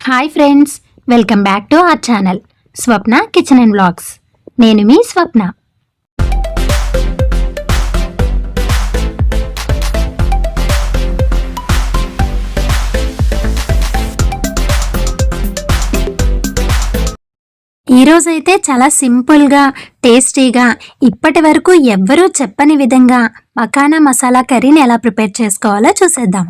Hi friends welcome back to our channel Swapna kitchen and blogs నేను మీ స్వప్న. ఈరోజైతే చాలా సింపుల్గా టేస్టీగా ఇప్పటి వరకు ఎవ్వరూ చెప్పని విధంగా మకానా మసాలా కర్రీని ఎలా ప్రిపేర్ చేసుకోవాలో చూసేద్దాం.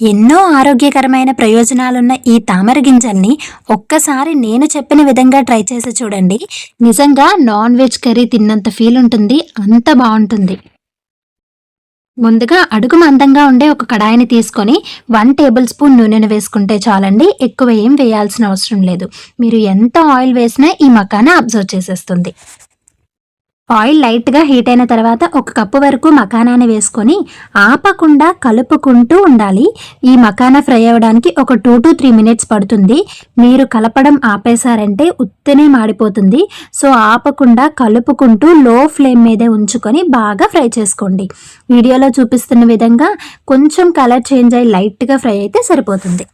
ఎన్నో ఆరోగ్యకరమైన ప్రయోజనాలున్న ఈ తామర గింజల్ని ఒక్కసారి నేను చెప్పిన విధంగా ట్రై చేసి చూడండి. నిజంగా నాన్ వెజ్ కర్రీ తిన్నంత ఫీల్ ఉంటుంది అంత బాగుంటుంది. ముందుగా అడుగు మందంగా ఉండే ఒక కడాయిని తీసుకొని వన్ టేబుల్ స్పూన్ నూనెను వేసుకుంటే చాలండి ఎక్కువ ఏం వేయాల్సిన అవసరం లేదు. మీరు ఎంత ఆయిల్ వేసినా ఈ మకాన అబ్జర్వ్ చేసేస్తుంది. ఆయిల్ లైట్గా హీట్ అయిన తర్వాత ఒక కప్పు వరకు మకానాన్ని వేసుకొని ఆపకుండా కలుపుకుంటూ ఉండాలి. ఈ మకానా ఫ్రై అవ్వడానికి ఒక టూ టు త్రీ మినిట్స్ పడుతుంది. మీరు కలపడం ఆపేశారంటే ఉత్తనే మాడిపోతుంది. సో ఆపకుండా కలుపుకుంటూ లో ఫ్లేమ్ మీదే ఉంచుకొని బాగా ఫ్రై చేసుకోండి. వీడియోలో చూపిస్తున్న విధంగా కొంచెం కలర్ చేంజ్ అయ్యి లైట్గా ఫ్రై అయితే సరిపోతుంది.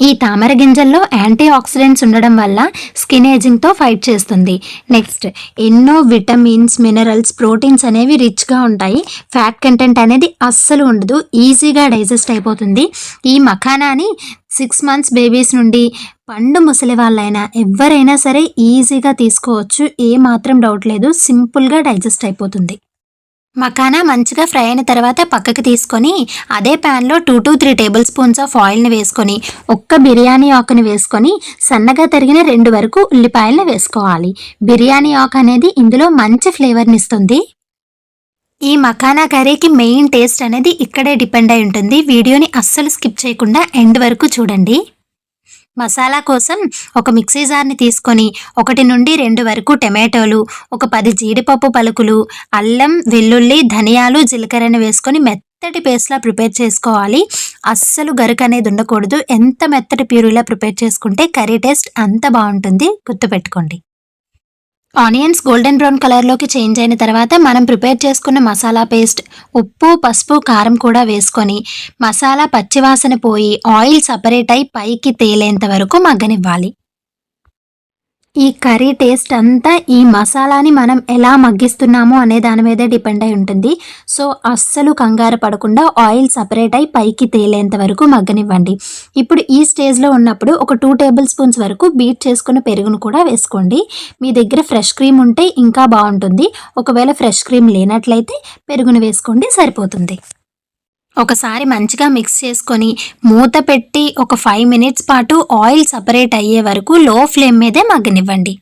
ఈ తామర గింజల్లో యాంటీ ఆక్సిడెంట్స్ ఉండడం వల్ల స్కిన్ ఏజింగ్తో ఫైట్ చేస్తుంది. నెక్స్ట్ ఎన్నో విటమిన్స్ మినరల్స్ ప్రోటీన్స్ అనేవి రిచ్గా ఉంటాయి. ఫ్యాట్ కంటెంట్ అనేది అస్సలు ఉండదు. ఈజీగా డైజెస్ట్ అయిపోతుంది. ఈ మఖానాని సిక్స్ మంత్స్ బేబీస్ నుండి పండు ముసలి వాళ్ళైనా ఎవరైనా సరే ఈజీగా తీసుకోవచ్చు. ఏ మాత్రం డౌట్ లేదు. సింపుల్గా డైజెస్ట్ అయిపోతుంది. మకానా మంచిగా ఫ్రై అయిన తర్వాత పక్కకి తీసుకొని అదే ప్యాన్లో two to three tablespoons of ఆయిల్ని వేసుకొని ఒక్క బిర్యానీ ఆకుని వేసుకొని సన్నగా తరిగిన రెండు వరకు ఉల్లిపాయలను వేసుకోవాలి. బిర్యానీ ఆకు అనేది ఇందులో మంచి ఫ్లేవర్ని ఇస్తుంది. ఈ మకానా కర్రీకి మెయిన్ టేస్ట్ అనేది ఇక్కడే డిపెండ్ అయి ఉంటుంది. వీడియోని అస్సలు స్కిప్ చేయకుండా ఎండ్ వరకు చూడండి. మసాలా కోసం ఒక మిక్సీ జార్ని తీసుకొని ఒకటి నుండి రెండు వరకు టమాటోలు ఒక పది జీడిపప్పు పలుకులు అల్లం వెల్లుల్లి ధనియాలు జీలకర్రని వేసుకొని మెత్తటి పేస్ట్లా ప్రిపేర్ చేసుకోవాలి. అస్సలు గరుకు అనేది ఉండకూడదు. ఎంత మెత్తటి ప్యూరీలా ప్రిపేర్ చేసుకుంటే కర్రీ టేస్ట్ అంత బాగుంటుంది. గుర్తుపెట్టుకోండి. ఆనియన్స్ గోల్డెన్ బ్రౌన్ కలర్లోకి చేంజ్ అయిన తర్వాత మనం ప్రిపేర్ చేసుకున్న మసాలా పేస్ట్ ఉప్పు పసుపు కారం కూడా వేసుకొని మసాలా పచ్చివాసన పోయి ఆయిల్ సపరేట్ అయి పైకి తేలేంత వరకు మగ్గనివ్వాలి. ఈ కర్రీ టేస్ట్ అంతా ఈ మసాలాని మనం ఎలా మగ్గిస్తున్నాము అనే దాని మీదే డిపెండ్ అయి ఉంటుంది. సో అస్సలు కంగారు పడకుండా ఆయిల్ సపరేట్ అయి పైకి తేలేంత వరకు మగ్గనివ్వండి. ఇప్పుడు ఈ స్టేజ్లో ఉన్నప్పుడు ఒక టూ టేబుల్ స్పూన్స్ వరకు బీట్ చేసుకున్న పెరుగును కూడా వేసుకోండి. మీ దగ్గర ఫ్రెష్ క్రీమ్ ఉంటే ఇంకా బాగుంటుంది. ఒకవేళ ఫ్రెష్ క్రీమ్ లేనట్లయితే పెరుగును వేసుకోండి సరిపోతుంది. ఒకసారి మంచిగా మిక్స్ చేసుకొని మూత పెట్టి ఒక ఫైవ్ మినిట్స్ పాటు ఆయిల్ సపరేట్ అయ్యే వరకు లో ఫ్లేమ్ మీదే మగ్గనివ్వండి.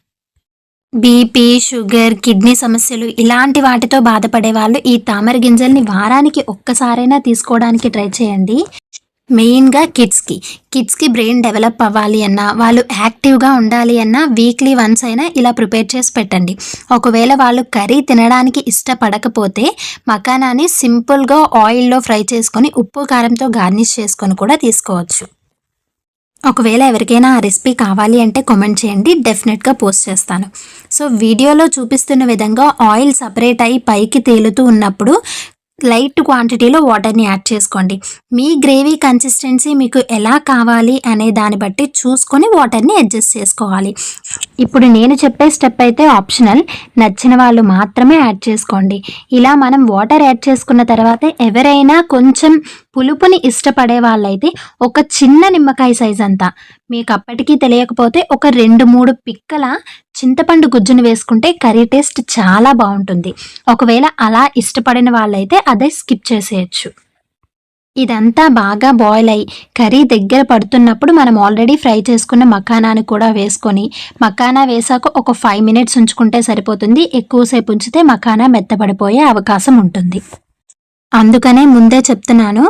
బీపీ షుగర్ కిడ్నీ సమస్యలు ఇలాంటి వాటితో బాధపడే వాళ్ళు ఈ తామర గింజల్ని వారానికి ఒక్కసారైనా తీసుకోవడానికి ట్రై చేయండి. మెయిన్గా కిడ్స్కి. కిడ్స్కి బ్రెయిన్ డెవలప్ అవ్వాలి అన్నా వాళ్ళు యాక్టివ్గా ఉండాలి అన్నా వీక్లీ వన్స్ అయినా ఇలా ప్రిపేర్ చేసి పెట్టండి. ఒకవేళ వాళ్ళు కర్రీ తినడానికి ఇష్టపడకపోతే మకానాన్ని సింపుల్గా ఆయిల్లో ఫ్రై చేసుకొని ఉప్పు కారంతో గార్నిష్ చేసుకొని కూడా తీసుకోవచ్చు. ఒకవేళ ఎవరికైనా ఆ రెసిపీ కావాలి అంటే కామెంట్ చేయండి డెఫినెట్గా పోస్ట్ చేస్తాను. సో వీడియోలో చూపిస్తున్న విధంగా ఆయిల్ సపరేట్ అయ్యి పైకి తేలుతూ ఉన్నప్పుడు లైట్ క్వాంటిటీలో వాటర్ని యాడ్ చేసుకోండి. మీ గ్రేవీ కన్సిస్టెన్సీ మీకు ఎలా కావాలి అనే దాన్ని బట్టి చూసుకొని వాటర్ని అడ్జస్ట్ చేసుకోవాలి. ఇప్పుడు నేను చెప్పే స్టెప్ అయితే ఆప్షనల్. నచ్చిన వాళ్ళు మాత్రమే యాడ్ చేసుకోండి. ఇలా మనం వాటర్ యాడ్ చేసుకున్న తర్వాత ఎవరైనా కొంచెం పులుపుని ఇష్టపడే వాళ్ళైతే ఒక చిన్న నిమ్మకాయ సైజ్ అంతా. మీకు అప్పటికీ తెలియకపోతే ఒక రెండు మూడు పిక్కల చింతపండు గుజ్జును వేసుకుంటే కర్రీ టేస్ట్ చాలా బాగుంటుంది. ఒకవేళ అలా ఇష్టపడిన వాళ్ళైతే అదే స్కిప్ చేసేయచ్చు. ఇదంతా బాగా బాయిల్ అయ్యి కర్రీ దగ్గర పడుతున్నప్పుడు మనం ఆల్రెడీ ఫ్రై చేసుకున్న మకానాని కూడా వేసుకొని మకానా వేసాక ఒక ఫైవ్ మినిట్స్ ఉంచుకుంటే సరిపోతుంది. ఎక్కువసేపు ఉంచితే మకానా మెత్తబడిపోయే అవకాశం ఉంటుంది. అందుకనే ముందే చెప్తున్నాను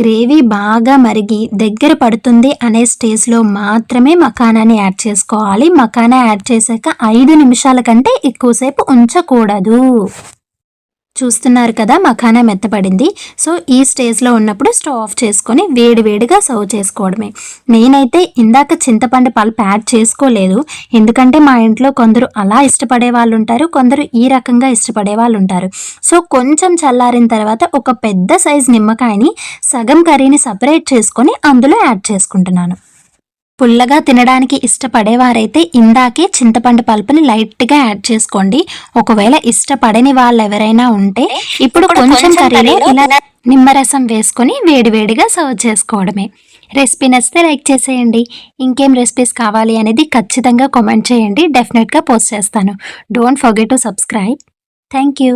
గ్రేవీ బాగా మరిగి దగ్గర పడుతుంది అనే స్టేజ్లో మాత్రమే మకానాని యాడ్ చేసుకోవాలి. మకానా యాడ్ చేశాక ఐదు నిమిషాల కంటే ఎక్కువసేపు ఉంచకూడదు. చూస్తున్నారు కదా మఖానా మెత్తపడింది. సో ఈ స్టేజ్లో ఉన్నప్పుడు స్టవ్ ఆఫ్ చేసుకొని వేడి వేడిగా సర్వ్ చేసుకోవడమే. నేనైతే ఇందాక చింతపండు పల్ప్ యాడ్ చేసుకోలేదు. ఎందుకంటే మా ఇంట్లో కొందరు అలా ఇష్టపడే వాళ్ళు ఉంటారు కొందరు ఈ రకంగా ఇష్టపడే వాళ్ళు ఉంటారు సో కొంచెం చల్లారిన తర్వాత ఒక పెద్ద సైజ్ నిమ్మకాయని సగం కర్రీని సపరేట్ చేసుకొని అందులో యాడ్ చేసుకుంటున్నాను. పుల్లగా తినడానికి ఇష్టపడేవారైతే ఇందాకే చింతపండు పల్పుని లైట్గా యాడ్ చేసుకోండి. ఒకవేళ ఇష్టపడని వాళ్ళు ఎవరైనా ఉంటే ఇప్పుడు కొంచెం కర్రీలో ఇలా నిమ్మరసం వేసుకొని వేడివేడిగా సర్వ్ చేసుకోవడమే. రెసిపీ నచ్చితే లైక్ చేసేయండి. ఇంకేం రెసిపీస్ కావాలి అనేది ఖచ్చితంగా కామెంట్ చేయండి. డెఫినెట్గా పోస్ట్ చేస్తాను. Don't forget to subscribe. Thank you